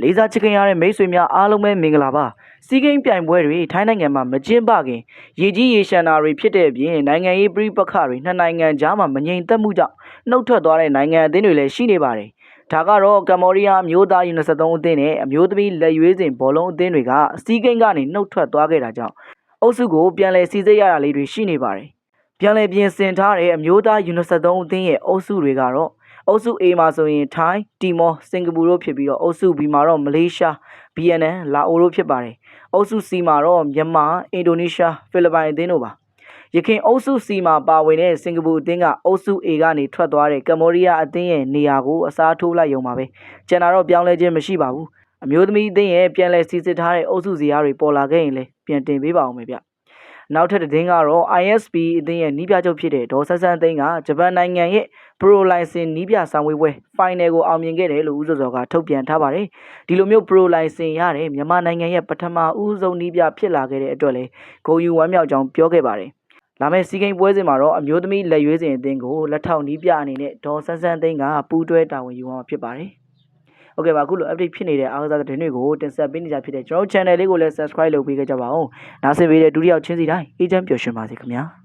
လေးစားချစ်ခင်ရတဲ့မိတ်ဆွေများအားလုံးပဲမင်္ဂလာပါစီးကိန်းပြိုင်ပွဲတွေထိုင်းနိုင်ငံမှာမကျင်းပခင်ရေကြီးရေရှမ်းတာတွေဖြစ်တဲ့အပြင်နိုင်ငံရေးပြည်ပခါတွေနှစ်နိုင်ငံကြားမှာမငြိမ်သက်မှုကြောင့်နှုတ်ထွက်သွားတဲ့နိုင်ငံအသင်းတွေလည်းရှိနေပါတယ်ဒါကတော့ကမ္ဘောဒီးယားအမျိုးသားယူ23 အသင်းနဲ့အမျိုးသမီးလက်ရွေးစင်ဘောလုံးအသင်းတွေကစီးကိန်းကနေနှုတ်ထွက်သွားခဲ့တာကြောင့်အုပ်စုကိုပြန်လည်စီစစ်ရတာလေးတွေရှိနေပါတယ်ပြန်လည်ပြင်ဆင်ထားတဲ့အမျိုးသားယူ23 အသင်းရဲ့အုပ်စုတွေကတော့ အုပ်စု A မှာဆိုရင်ထိုင်း၊တီမော၊စင်ကာပူတို့ဖြစ်ပြီးတော့အုပ်စု B မှာတော့မလေးရှား၊ VN ၊လာအိုတို့ဖြစ်ပါတယ်။အုပ်စု C မှာတော့မြန်မာ၊အင်ဒိုနီးရှား၊ဖိလစ်ပိုင်အသင်းတို့ပါ။ယခင်အုပ်စု C မှာပါဝင်တဲ့စင်ကာပူအသင်းကအုပ်စု A ကနေထွက်သွားတဲ့ကမ္ဘောဒီးယားအသင်းရဲ့နေရာကိုအစားထိုးလိုက်ရုံပါပဲ။ကျန်တာတော့ပြောင်းလဲခြင်းမရှိပါဘူး။အမျိုးသမီးအသင်းရဲ့ပြန်လည်စီစစ်ထားတဲ့အုပ်စုဇယားတွေပေါ်လာခဲ့ရင်လည်းပြန်တင်ပေးပါအောင်မယ်ဗျ။ နောက်ထပ်သတင်းကတော့ ISP အသင်းရဲ့နီးပြချုပ်ဖြစ်တဲ့ဒေါ်ဆန်းဆန်းအသင်းကဂျပန်နိုင်ငံရဲ့ Pro License နီးပြဆောင်ဝေးပွဲ Final ကိုအောင်မြင်ခဲ့တယ်လို့ဦးစောစောကထုတ်ပြန်ထားပါတယ်။ဒီလိုမျိုး Pro License ရတဲ့မြန်မာနိုင်ငံရဲ့ပထမဦးဆုံးနီးပြဖြစ်လာခဲ့တဲ့အတွက်လည်းဂုဏ်ယူဝမ်းမြောက်ကြောင်းပြောခဲ့ပါတယ်။လာမယ့်စီးကိန်းပွဲစဉ်မှာတော့အမျိုးသမီးလက်ရွေးစင်အသင်းကိုလက်ထောက်နီးပြအနေနဲ့ဒေါ်ဆန်းဆန်းအသင်းကပူးတွဲတာဝန်ယူမှာဖြစ်ပါတယ်။ ဟုတ်ကဲ့ပါအခုလို update ဖြစ်နေတဲ့အားကစားသတင်းတွေကိုတင်ဆက်ပေးနေကြဖြစ်တဲ့ကျွန်တော်တို့ channel လေးကိုလည်း subscribe လုပ်ပေးခဲ့ကြပါဦး။နောက်ဆက်ပေးတဲ့ဒုတိယချင်းစီတိုင်းအေဂျင့်ပျော်ရွှင်ပါစေခင်ဗျာ။